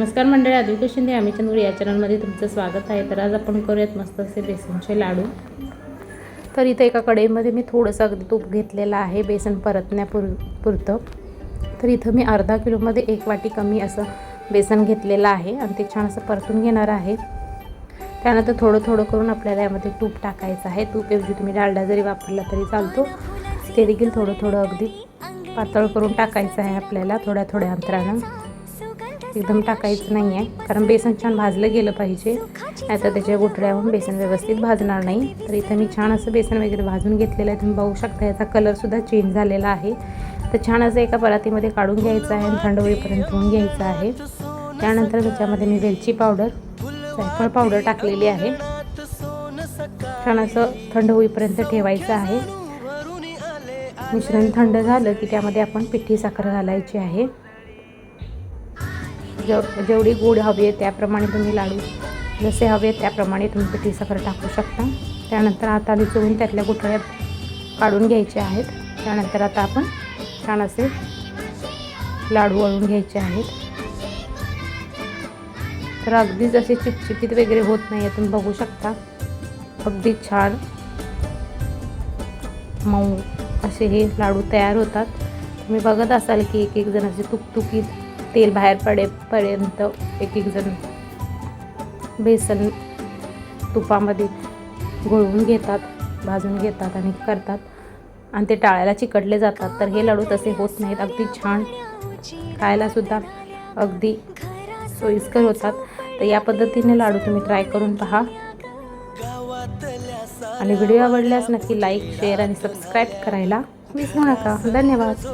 नमस्कार मंडळी अद्विक शिंदे आम्ही चंद्र या चॅनलमध्ये तुमचं स्वागत आहे. तर आज आपण करूयात मस्त असे बेसनचे लाडू. तर इथं एका कढईमध्ये मी थोडंसं अगदी तूप घेतलेलं आहे बेसन परतण्यापूर पुरतं तर इथं मी अर्धा किलोमध्ये एक वाटी कमी असं बेसन घेतलेलं आहे आणि ते छान असं परतून घेणार आहे. त्यानंतर थोडं थोडं करून आपल्याला यामध्ये तूप टाकायचं आहे. तूपऐवजी तुम्ही डालडा जरी वापरला तरी चालतो. ते देखील थोडं थोडं अगदी पातळ करून टाकायचं आहे आपल्याला थोड्या थोड्या अंतरानं. एकदम टाकायचं नाही आहे कारण बेसन छान भाजलं गेलं पाहिजे. नाही त्याच्या गुठळ्याहून बेसन व्यवस्थित भाजणार नाही. तर इथं मी छान असं बेसन वगैरे भाजून घेतलेलं आहे. तुम्ही बघू शकता याचा कलरसुद्धा चेंज झालेला आहे. तर छान असं एका परातीमध्ये काढून घ्यायचं आहे आणि थंड होईपर्यंत ठेवून घ्यायचं आहे. त्यानंतर त्याच्यामध्ये मी वेलची पावडर जायफळ पावडर टाकलेली आहे. छान असं थंड होईपर्यंत ठेवायचं आहे. मिश्रण थंड झालं की त्यामध्ये आपण पिठी साखर घालायची आहे. जेव जेवढी गोड हवी आहे त्याप्रमाणे तुम्ही लाडू जसे हवे त्याप्रमाणे तुम्ही पिठी साखर टाकू शकता. त्यानंतर आता चोळून त्यातल्या गुठळ्या काढून घ्यायच्या आहेत. त्यानंतर आता आपण छान असे लाडू वळून घ्यायचे आहेत. तर अगदीच असे चिपचिपीत वगैरे होत नाही आहे तुम्ही बघू शकता. अगदी छान मऊ असे हे लाडू तयार होतात. तुम्ही बघत असाल की एक एक जण असे तुकतुकीत तेल बाहेर पडेपर्यंत एक एक जण बेसन तुपामध्ये घोळवून घेतात भाजून घेतात आणि करतात. आणि ते टाळ्याला चिकटले जातात. तर हे लाडू तसे होत नाहीत. अगदी छान खायलासुद्धा अगदी सोयीस्कर होतात. तर या पद्धतीने लाडू तुम्ही ट्राय करून पहा. आणि व्हिडिओ आवडल्यास नक्की लाईक शेअर आणि सबस्क्राईब करायला विसरू नका. धन्यवाद.